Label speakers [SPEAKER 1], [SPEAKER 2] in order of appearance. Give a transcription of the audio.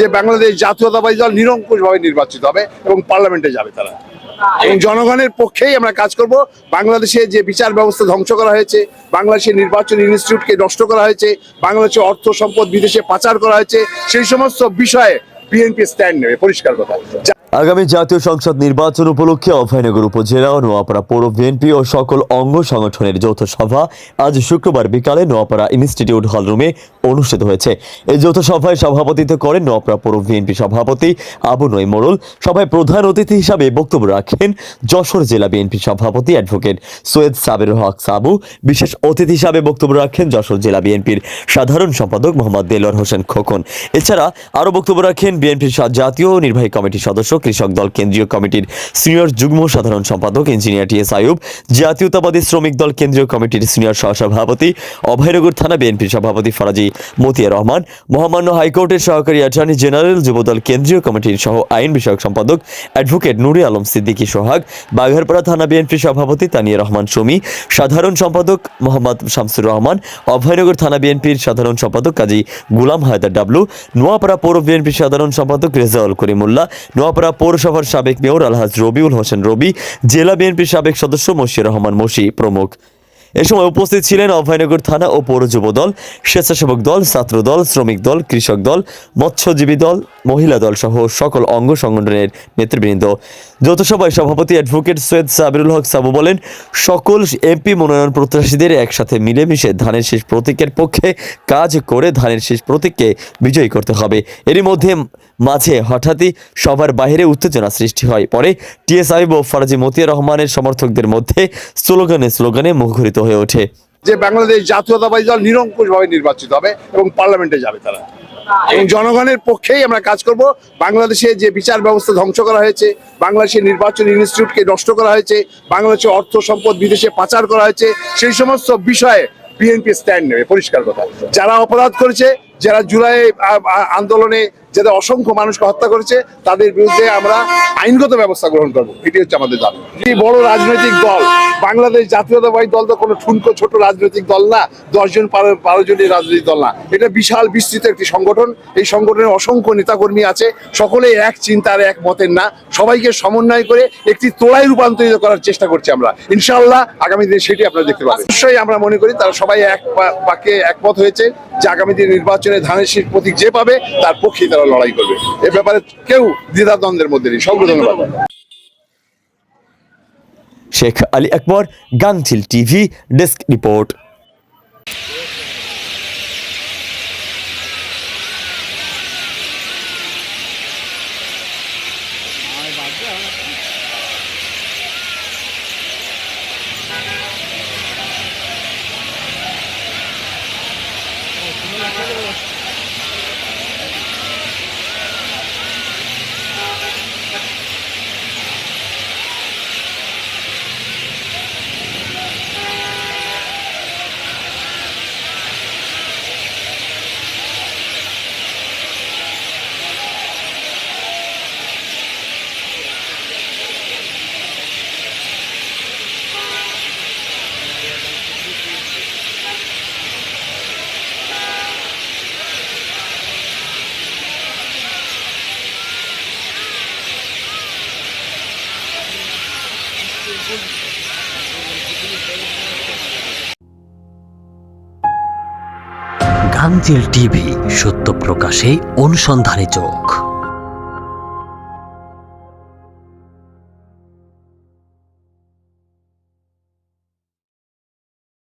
[SPEAKER 1] যে বাংলাদেশ জাতীয়তাবাদী দল নিরঙ্কুশভাবে নির্বাচিত হবে এবং পার্লামেন্টে যাবে তারা। এবং জনগণের পক্ষেই আমরা কাজ করব। বাংলাদেশে যে বিচার ব্যবস্থা ধ্বংস করা হয়েছে, বাংলাদেশের নির্বাচন ইনস্টিটিউটকে নষ্ট করা হয়েছে, বাংলাদেশের অর্থ সম্পদ বিদেশে পাচার করা হয়েছে, সেই সমস্ত বিষয়ে বিএনপি স্ট্যান্ড নেবে, পরিষ্কার কথা।
[SPEAKER 2] আগামী জাতীয় সংসদ নির্বাচন উপলক্ষে অভয়নগর উপজেলা ও নোয়াপাড়া পৌর বিএনপি ও সকল অঙ্গ সংগঠনের যৌথ সভা আজ শুক্রবার বিকালে নোয়াপাড়া ইনস্টিটিউট হল রুমে অনুষ্ঠিত হয়েছে। এই যৌথ সভায় সভাপতিত্ব করেন নোয়াপাড়া পৌর বিএনপি সভাপতি আবু নই মোড়ল। সভায় প্রধান অতিথি হিসাবে বক্তব্য রাখেন যশোর জেলা বিএনপি সভাপতি অ্যাডভোকেট সৈয়দ সাবির হক সাবু। বিশেষ অতিথি হিসাবে বক্তব্য রাখেন যশোর জেলা বিএনপির সাধারণ সম্পাদক মোহাম্মদ দেলোয়ার হোসেন খোকন। এছাড়া আরও বক্তব্য রাখেন বিএনপির জাতীয় নির্বাহী কমিটির সদস্য কৃষক দল কেন্দ্রীয় কমিটির সিনিয়র যুগ্ম সাধারণ সম্পাদক ইঞ্জিনিয়ার টি এস আয়ুব জাতীয়তাবাদী শ্রমিক দল কেন্দ্রীয় কমিটির সিনিয়র সহসভাপতি অভয়নগর থানা বিএনপির সভাপতি ফরাজি মতিয়া রহমান, মহামান্য হাইকোর্টের সহকারী অ্যাটর্নি জেনারেল যুবদল কেন্দ্রীয় কমিটির সহ আইন বিষয়ক সম্পাদক অ্যাডভোকেট নুরি আলম সিদ্দিকী সোহাগ, বাঘারপাড়া থানা বিএনপি সভাপতি তানিয়া রহমান সুমি, সাধারণ সম্পাদক মোহাম্মদ শামসুর রহমান, অভয়নগর থানা বিএনপির সাধারণ সম্পাদক কাজী গুলাম হায়দার ডাবলু, নোয়াপাড়া পৌর বিএনপির সাধারণ সম্পাদক রেজাউল করিমুল্লাহ, নোয়াপাড়া পৌরসভার সাবেক মেয়র আলহাজ রবিউল হোসেন রবি, জেলা বিএনপির সাবেক সদস্য মশির রহমান মশি প্রমুখ। এ সময় উপস্থিত ছিলেন অভয়নগর থানা ও পৌর যুব দল, স্বেচ্ছাসেবক দল, ছাত্র দল, শ্রমিক দল, কৃষক দল, মৎস্যজীবী দল, মহিলা দল সহ সকল অঙ্গ সংগঠনের নেতৃবৃন্দ। যৌথ সভায় সভাপতি অ্যাডভোকেট সৈয়দ সাবিরুল হক সাবু বলেন, সকল এমপি মনোনয়ন প্রত্যাশীদের একসাথে মিলেমিশে ধানের শেষ প্রতীকের পক্ষে কাজ করে ধানের শেষ প্রতীককে বিজয়ী করতে হবে। এরই মধ্যে মাঝে হঠাৎই সবার বাইরে উত্তেজনা সৃষ্টি হয়। পরে টিএসআই ও ফরাজি মতিয়া রহমানের সমর্থকদের মধ্যে স্লোগানে স্লোগানে মুখরিত হয়ে ওঠে।
[SPEAKER 1] যে বাংলাদেশ জাতীয়তাবাদী দল নিরঙ্কুশভাবে নির্বাচিত হবে এবং পার্লামেন্টে যাবে তারা। এবং জনগণের পক্ষেই আমরা কাজ করব। বাংলাদেশে যে বিচার ব্যবস্থা ধ্বংস করা হয়েছে, বাংলাদেশের নির্বাচন ইনস্টিটিউটকে নষ্ট করা হয়েছে, বাংলাদেশের অর্থ সম্পদ বিদেশে পাচার করা হয়েছে, সেই সমস্ত বিষয়ে বিএনপি স্ট্যান্ড নেবে, পরিষ্কার কথা। যারা অপরাধ করেছে যারা জুলাই আন্দোলনে যাদের অসংখ্য মানুষকে হত্যা করেছে, তাদের বিরুদ্ধে আমরা আইনগত ব্যবস্থা গ্রহণ করব। এটি হচ্ছে আমাদের দাবি। এই বড় রাজনৈতিক দল, বাংলাদেশ জাতীয়তাবাদী দল তো কোনো ঠুনকো ছোট রাজনৈতিক দল না, দশজন বারো জনের রাজনৈতিক দল না। এটা বিশাল বিস্তৃত একটি সংগঠন। এই সংগঠনের অসংখ্য নেতাকর্মী আছে। সকলে এক চিন্তার এক মতের না। সবাইকে সমন্বয় করে একটি তোড়ায় রূপান্তরিত করার চেষ্টা করছি আমরা। ইনশাআল্লাহ আগামী দিনে সেটি আপনারা দেখতে পাবেন। অবশ্যই আমরা মনে করি তারা সবাই এক বাক্যে একমত হয়েছে। যে আগামী দিনে নির্বাচনে ধানের শীষ প্রতীক যে পাবে, তার পক্ষেই তারা লড়াই করবে। এ ব্যাপারে কেউ দ্বিধাদ্বন্দ্বের মধ্যে নেই সকল ধন্যবাদ
[SPEAKER 2] Sheikh Ali Akbar, Gangchil TV, desk report.
[SPEAKER 3] Gangchil TV সত্য প্রকাশে অনুসন্ধানী চোখ।